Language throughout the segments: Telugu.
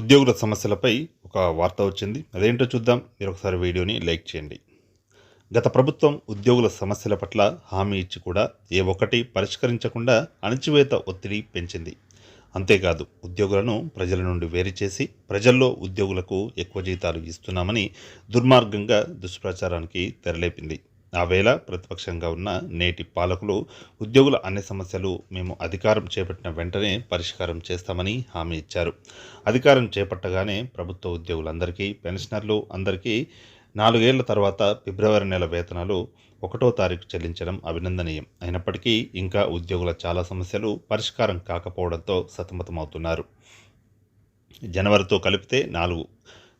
ఉద్యోగుల సమస్యలపై ఒక వార్త వచ్చింది. అదేంటో చూద్దాం. మీరు ఒకసారి వీడియోని లైక్ చేయండి. గత ప్రభుత్వం ఉద్యోగుల సమస్యల పట్ల హామీ ఇచ్చి కూడా ఏ ఒక్కటి పరిష్కరించకుండా అణచివేత ఒత్తిడి పెంచింది. అంతేకాదు ఉద్యోగులను ప్రజల నుండి వేరు చేసి ప్రజల్లో ఉద్యోగులకు ఎక్కువ జీతాలు ఇస్తున్నామని దుర్మార్గంగా దుష్ప్రచారానికి తెరలేపింది. ఆ వేళ ప్రతిపక్షంగా ఉన్న నేటి పాలకులు ఉద్యోగుల అన్ని సమస్యలు మేము అధికారం చేపట్టిన వెంటనే పరిష్కారం చేస్తామని హామీ ఇచ్చారు. అధికారం చేపట్టగానే ప్రభుత్వ ఉద్యోగులందరికీ పెన్షనర్లు అందరికీ నాలుగేళ్ళ తర్వాత ఫిబ్రవరి నెల వేతనాలు ఒకటో తారీఖు చెల్లించడం అభినందనీయం. అయినప్పటికీ ఇంకా ఉద్యోగుల చాలా సమస్యలు పరిష్కారం కాకపోవడంతో సతమతమవుతున్నారు. జనవరితో కలిపితే నాలుగు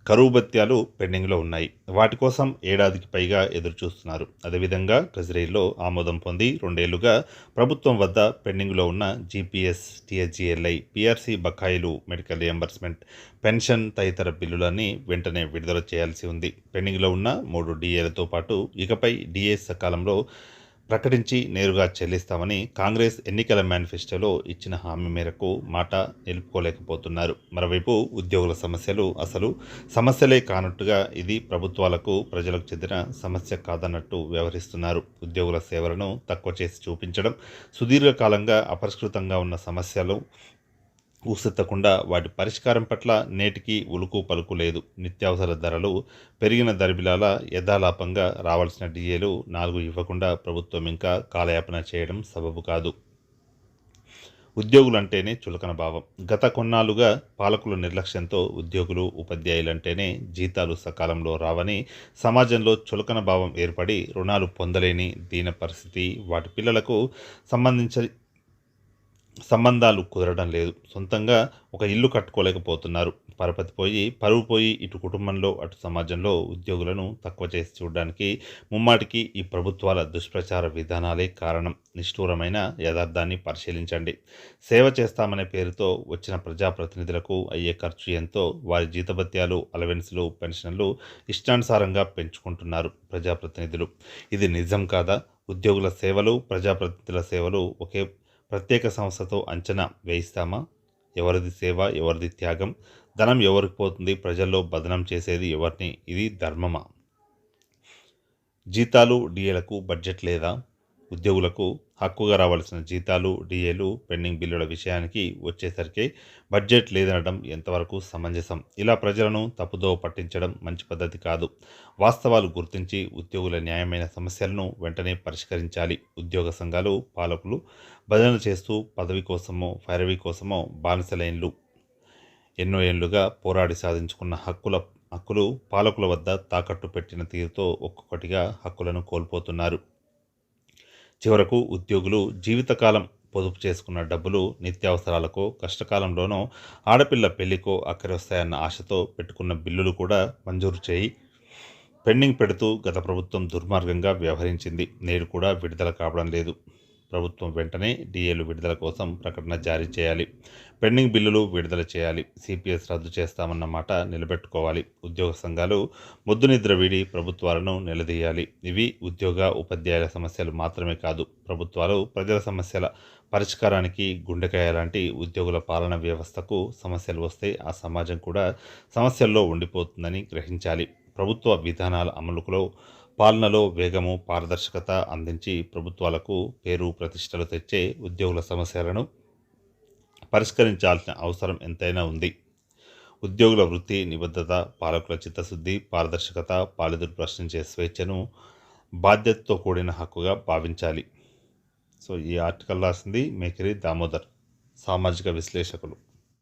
కరువు భత్యాలు పెండింగ్లో ఉన్నాయి. వాటి కోసం ఏడాదికి పైగా ఎదురుచూస్తున్నారు. అదేవిధంగా ట్రెజరీలో ఆమోదం పొంది రెండేళ్ళుగా ప్రభుత్వం వద్ద పెండింగ్లో ఉన్న జీపీఎస్ టీఎస్జీఎల్ఐ పీఆర్సీ బకాయిలు మెడికల్ రియంబర్స్మెంట్ పెన్షన్ తదితర బిల్లులన్నీ వెంటనే విడుదల చేయాల్సి ఉంది. పెండింగ్లో ఉన్న మూడు డిఏలతో పాటు ఇకపై డిఏ సకాలంలో ప్రకటించి నేరుగా చెల్లిస్తామని కాంగ్రెస్ ఎన్నికల మేనిఫెస్టోలో ఇచ్చిన హామీ మేరకు మాట నిలుపుకోలేకపోతున్నారు. మరోవైపు ఉద్యోగుల సమస్యలు అసలు సమస్యలే కానట్టుగా ఇది ప్రభుత్వాలకు ప్రజలకు చెందిన సమస్య కాదన్నట్టు వ్యవహరిస్తున్నారు. ఉద్యోగుల సేవలను తక్కువ చేసి చూపించడం సుదీర్ఘకాలంగా అపరిష్కృతంగా ఉన్న సమస్యలు ఊసెత్తకుండా వాటి పరిష్కారం పట్ల నేటికి ఉలుకు పలుకు లేదు. నిత్యావసర ధరలు పెరిగిన దరిబిలాల యథాలాపంగా రావాల్సిన డిఏలు నాలుగు ఇవ్వకుండా ప్రభుత్వం ఇంకా కాలయాపన చేయడం సబబు కాదు. ఉద్యోగులంటేనే చులకన భావం. గత కొన్నాళ్ళుగా పాలకుల నిర్లక్ష్యంతో ఉద్యోగులు ఉపాధ్యాయులంటేనే జీతాలు సకాలంలో రావని సమాజంలో చులకన భావం ఏర్పడి రుణాలు పొందలేని దీన పరిస్థితి వాటి పిల్లలకు సంబంధించి సంబంధాలు కుదరడం లేదు. సొంతంగా ఒక ఇల్లు కట్టుకోలేకపోతున్నారు. పరపతి పోయి పరువు పోయి ఇటు కుటుంబంలో అటు సమాజంలో ఉద్యోగులను తక్కువ చేసి చూడడానికి ముమ్మాటికి ఈ ప్రభుత్వాల దుష్ప్రచార విధానాలే కారణం. నిష్ఠూరమైన యథార్థాన్ని పరిశీలించండి. సేవ చేస్తామనే పేరుతో వచ్చిన ప్రజాప్రతినిధులకు అయ్యే ఖర్చు ఎంతో. వారి జీతభత్యాలు అలవెన్స్లు పెన్షన్లు ఇష్టానుసారంగా పెంచుకుంటున్నారు ప్రజాప్రతినిధులు. ఇది నిజం కాదా? ఉద్యోగుల సేవలు ప్రజాప్రతినిధుల సేవలు ఒకే ప్రత్యేక సంస్థతో అంచనా వేయిస్తామా? ఎవరిది సేవ ఎవరిది త్యాగం? ధనం ఎవరికి పోతుంది? ప్రజల్లో బదనం చేసేది ఎవరిని? ఇది ధర్మమా? జీతాలు డిఏలకు బడ్జెట్ లేదా? ఉద్యోగులకు హక్కుగా రావాల్సిన జీతాలు డిఏలు పెండింగ్ బిల్లుల విషయానికి వచ్చేసరికి బడ్జెట్ లేదనడం ఎంతవరకు సమంజసం? ఇలా ప్రజలను తప్పుదోవ పట్టించడం మంచి పద్ధతి కాదు. వాస్తవాలు గుర్తించి ఉద్యోగుల న్యాయమైన సమస్యలను వెంటనే పరిష్కరించాలి. ఉద్యోగ సంఘాలు పాలకులు భజన చేస్తూ పదవి కోసమో ఫైరవీ కోసమో బానిసలైన్లు. ఎన్నో ఏళ్ళుగా పోరాడి సాధించుకున్న హక్కుల హక్కులు పాలకుల వద్ద తాకట్టు పెట్టిన తీరుతో ఒక్కొక్కటిగా హక్కులను కోల్పోతున్నారు. చివరకు ఉద్యోగులు జీవితకాలం పొదుపు చేసుకున్న డబ్బులు నిత్యావసరాలకో కష్టకాలంలోనో ఆడపిల్ల పెళ్ళికో అక్కరొస్తాయన్న ఆశతో పెట్టుకున్న బిల్లులు కూడా మంజూరు చేయి పెండింగ్ పెడుతూ గత ప్రభుత్వం దుర్మార్గంగా వ్యవహరించింది. నేడు కూడా విడుదల కావడం లేదు. ప్రభుత్వం వెంటనే డిఏలు విడుదల కోసం ప్రకటన జారీ చేయాలి. పెండింగ్ బిల్లులు విడుదల చేయాలి. సిపిఎస్ రద్దు చేస్తామన్న మాట నిలబెట్టుకోవాలి. ఉద్యోగ సంఘాలు ముద్దు నిద్ర వీడి ప్రభుత్వాలను నిలదీయాలి. ఇవి ఉద్యోగ ఉపాధ్యాయుల సమస్యలు మాత్రమే కాదు ప్రభుత్వాలు ప్రజల సమస్యల పరిష్కారానికి గుండెకాయ లాంటి ఉద్యోగుల పాలన వ్యవస్థకు సమస్యలు వస్తే ఆ సమాజం కూడా సమస్యల్లో ఉండిపోతుందని గ్రహించాలి. ప్రభుత్వ విధానాల అమలుకులో పాలనలో వేగము పారదర్శకత అందించి ప్రభుత్వాలకు పేరు ప్రతిష్టలు తెచ్చే ఉద్యోగుల సమస్యలను పరిష్కరించాల్సిన అవసరం ఎంతైనా ఉంది. ఉద్యోగుల వృత్తి నిబద్ధత పాలకుల చిత్తశుద్ధి పారదర్శకత పాలితులు ప్రశ్నించే స్వేచ్ఛను బాధ్యతతో కూడిన హక్కుగా భావించాలి. సో ఈ ఆర్టికల్ రాసింది మేకరి దామోదర్ సామాజిక విశ్లేషకులు.